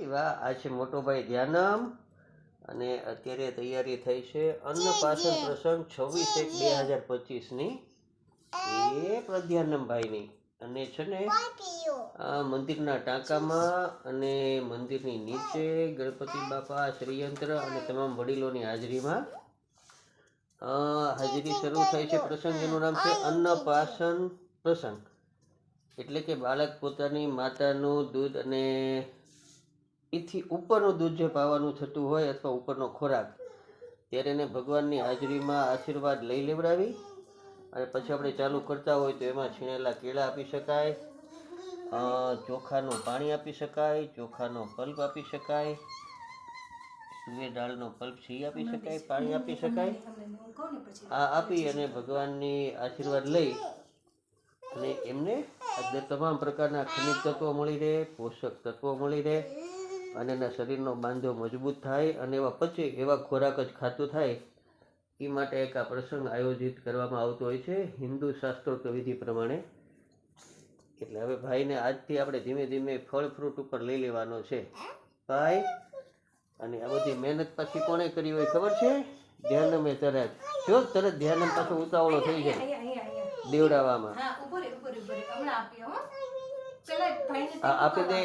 અરે વાહ આ છે મોટો ભાઈ ધ્યાનમ. અને અત્યારે તૈયારી થઈ છે અન્નપાસન પ્રસંગ છવ્વીસ એક બે હજાર પચીસની. એ પ્રધ્યાનમભાઈની. અને છે ને આ મંદિરના ટાંકામાં અને મંદિરની નીચે ગણપતિ બાપા શ્રીયંત્ર અને તમામ વડીલોની હાજરીમાં હાજરી શરૂ થાય છે. પ્રસંગ એનું નામ છે અન્નપાસન પ્રસંગ. એટલે કે બાળક પોતાની માતાનું દૂધ અને એથી ઉપરનું દૂધ જે પાવાનું થતું હોય અથવા ઉપરનો ખોરાક ત્યારે એને ભગવાનની હાજરીમાં આશીર્વાદ લઈ લેવડાવી અને પછી આપણે ચાલુ કરતા હોય તો એમાં છીણેલા કેળા આપી શકાય ચોખાનું પાણી આપી શકાય ચોખાનો પલ્પ આપી શકાય તુવેર દાળનો પલ્પ છે આપી શકાય પાણી આપી શકાય. આ આપી અને ભગવાનની આશીર્વાદ લઈ અને એમને તમામ પ્રકારના ખનિજ તત્વો મળી રહે પોષક તત્વો મળી રહે. અને એના શરીરનો બાંધો મજબૂત થાય અને એવા પચે એવા ખોરાક જ ખાતું થાય એ માટે એક આ પ્રસંગ આયોજિત કરવામાં આવતો હોય છે હિન્દુ શાસ્ત્રોક્ત વિધિ પ્રમાણે. એટલે હવે ભાઈને આજથી આપણે ધીમે ધીમે ફળ ફ્રૂટ ઉપર લઈ લેવાનો છે. ભાઈ અને આ બધી મહેનત પછી કોણે કરી હોય ખબર છે? ધ્યાનમે તરત જો તરત ધ્યાનમ પાછો ઉતાવળો થઈ જાય. દેવડાવવામાં આપી દે.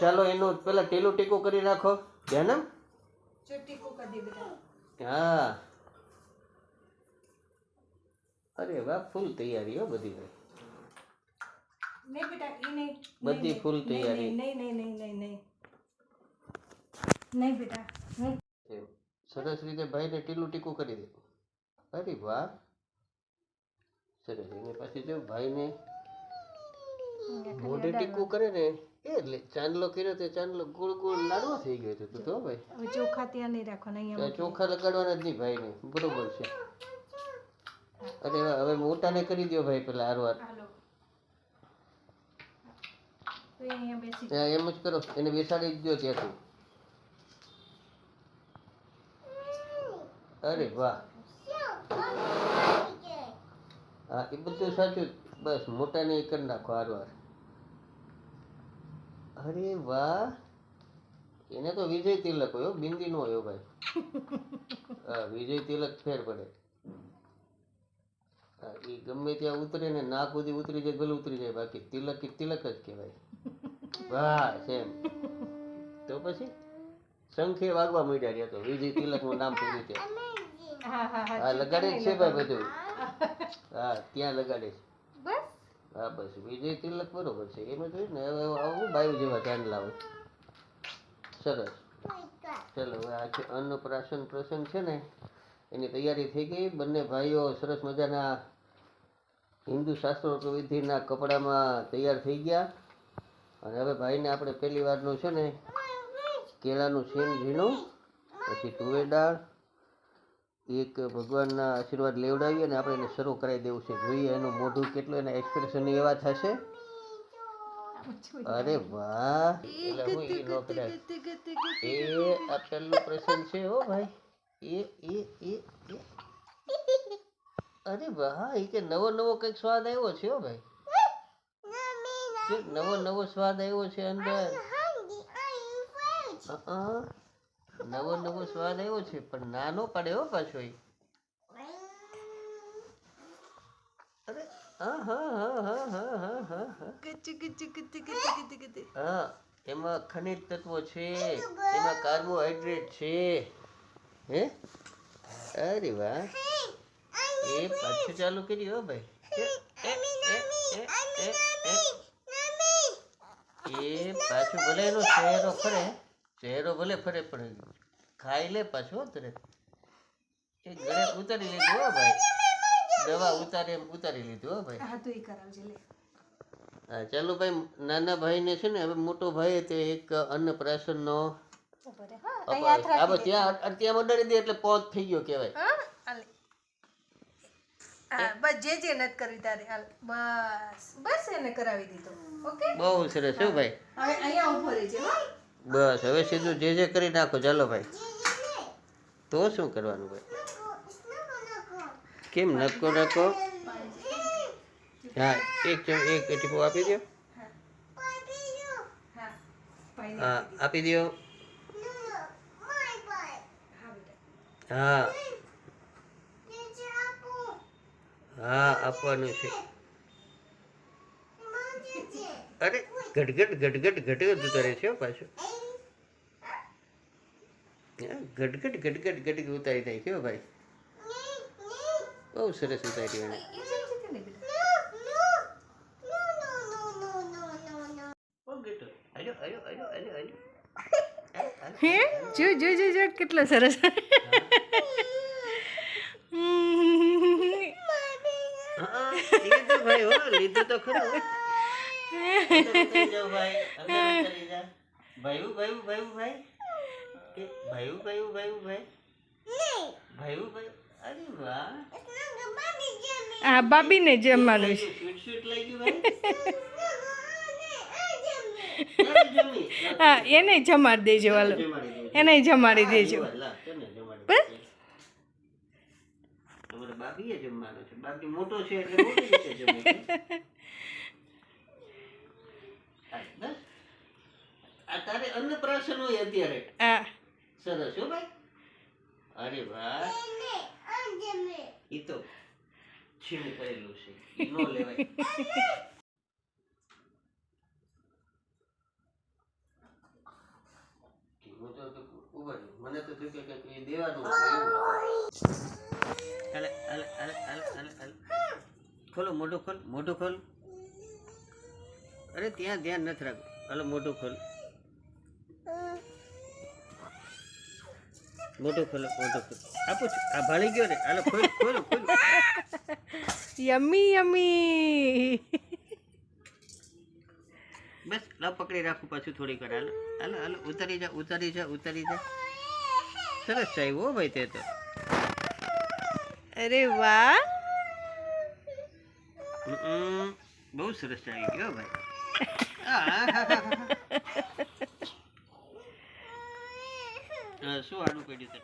ચાલો એનું પેલા ટેલું ટેકો કરી નાખો. ધ્યાનમ હા. અરે વાહ ફૂલ તૈયારી હો બધી ભાઈ બેટા એ નહીં. બધી નહીં, તૈયારી. નહીં નહીં નહીં નહીં નહીં. નહીં બેટા સરસ રીતે ભાઈને ટીલું ટીકું કરી દે. અરે વાહ. સરસ એને પાછી જો ભાઈને મોઢે ટીકું કરે ને એટલે ચાંદલો કર્યો તે ચાંદલો ગોળ ગોળ લાડવો થઈ ગયો તું તો ભાઈ. હવે ચોખા ત્યાં નહીં રાખવાના અહીંયા ચોખા લગાડવાના જ નહીં ભાઈને બરોબર છે. અરે હવે મોટાને કરી દો ભાઈ પેલા હારવાર એમ જ કરો એને બેસાડી દો ત્યાંથી. અરે વાહ. હા એ બધું સાચું બસ મોટાને એ કરી નાખો હારવાર અરે વાહ. એને તો વિજય તિલક હોય બિંદી નો હોય ભાઈ. હા વિજય તિલક ફેર પડે. હા એ ગમે ત્યાં ઉતરે ને નાક સુધી ઉતરી જાય ગલું ઉતરી જાય બાકી તિલક એ તિલક જ કહેવાય. વાહ સેમ. તો પછી શંખે વાગવા માંડ્યા રહ્યા તો વિજય તિલકનું નામ પૂરું છે હા લગાડે જ છે ભાઈ બધું. હા ત્યાં લગાડે છે. હા, બસ, વિજય તિલક બરોબર છે. એમ જોયું ને, હવે આવું બાયુ જેવા ધ્યાન લાવો. સરસ. ચલો, હવે આ છે અન્નપ્રાશન પ્રસંગ છે ને, એની તૈયારી થઈ ગઈ. બંને ભાઈઓ સરસ મજાના હિન્દુ શાસ્ત્રો વિધિના કપડામાં તૈયાર થઈ ગયા. અને હવે ભાઈને આપણે પહેલી વારનું છે ને, કેળાનું શેન ઝીણું, પછી તુવેર દાળ એક ભગવાનના આશીર્વાદ લેવડાવીએ અને આપણે એને શરૂ કરાવી દેવું છે. જોઈએ એનું મોઢું કેટલું એના એક્સપ્રેશન એવા થશે. અરે વાહ. એટલે હું એ આ પહેલું પ્રસંગ છે હો ભાઈ. એ એ એ અરે વાહ એ કે નવો નવો કંઈક સ્વાદ આવ્યો છે હો ભાઈ. નવો નવો સ્વાદ આવ્યો છે અંદર. અ, નવો નવો સ્વાદ આવ્યો છે પણ નાનો પડે હો પાછો અરે હા હા હા હા હા હા હા. હા એમાં ખનિજ તત્વો છે એમાં કાર્બોહાઈડ્રેટ છે. હે? અરે વાહ. એ પાછું ચાલુ કર્યું હો ભાઈ. એ, પાછું ભલે એનો ચહેરો ફરે ચહેરો ભલે ફરે પણ ખાઈ લે પાછો હો એ ગળે ઉતારી લીધું હો ભાઈ. દવા ઉતારી એમ ઉતારી લીધું હો ભાઈ. હા તો એ કરાવજે લે. હા ચાલો ભાઈ નાના ભાઈને છે ને હવે મોટો ભાઈ તે એક અન્નપ્રાશનનો. હા ત્યાં ત્યાં અડાડી દે એટલે પોત થઈ ગયો કહેવાય. હા બસ જે જે નત કરવી તારે બસ બસ એને કરાવી દીધો. ઓકે? બહુ સરસ હો ભાઈ. હવે અહીંયા ઊભો રહેજે હો. બસ, હવે સીધું જે જે કરી નાખો, ચાલો ભાઈ. તો શું કરવાનું ભાઈ? કેમ નક્કો નકો હા, એક એક ટીપો આપી દો હા, આપી દો હા. હા, આપવાનું છે. અરે ગટગટ ગટગટ ઉતારે છે હો પાછું. ગટગટ ગટગટ ગટગટ ઉતારી કેવો ભાઈ. બહુ સરસ ઉતારી એને હે? જો જો જો જો કેટલો સરસ. હા લીધું ભાઈ હો તો ખરું. હો. અંદર ઉતરી જાઓ ભાઈ. ભયું ભયું ભાઈયું ભાઈ ભાઈયું ભાઈ અરે વાહ. આ બાબીને જમવાનું છે સ્વીટ સ્વીટ લઈ ગયું ભાઈ. ચાલો જમી. હા એને જમાડી દેજો હાલો. એને જમાડી હા, દેજો. એ વાત, લા, તને જમાડી બસ. દઉં. તમારે બાબીએ જમવાનો છે. મોટો છે એટલે મોટી રીતે જમે છે. હા, આ અન્નપ્રાશન હોય અત્યારે. હા. સરસ હો ભાઈ? અરે વાહ. તો છીણ કરેલું છે. નો લેવાય. મને તો થયું કે દેવાનું મોઢું ખોલ મોઢું ખોલ. અરે ત્યાં ધ્યાન નથી રાખ હલો મોઢું ખોલ. મોઢું ખોલો મોટો ખોલો. આપો આ ભાળી ગયો ને. હાલો ખોલ ખોલો ખોલ. યમી યમી. બસ લાવ પકડી રાખું પાછું થોડીક વાર. હાલો હાલો હાલો. ઉતારી જા ઉતારી જા ઉતારી જા. સરસ ચાવ્યું હો ભાઈ તે તો. અરે વાહ. બહુ સરસ ચાવી ગયો ભાઈ. આહાહાહા. શું આડું પડ્યું તને?